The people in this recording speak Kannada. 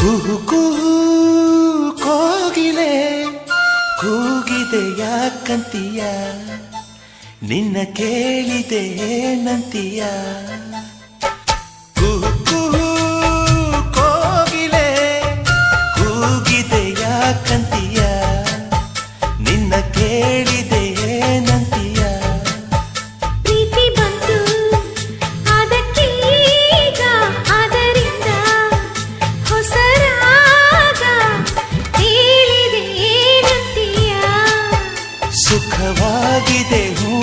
ಕುಹು ಕುಹು ಕೋಗಿಲೆ, ಕೂಗಿದೆ ಯಾಕಂತೀಯಾ? ನಿನ್ನ ಕೇಳಿದೆ ಏನಂತೀಯಾ? ಕುಹು ಕುಹು ಕೋಗಿಲೆ, ಕೂಗಿದೆ ಯಾಕಂತೀಯಾ? ನಿನ್ನ ಕೇಳಿದೆ सुखवागिदे हूँ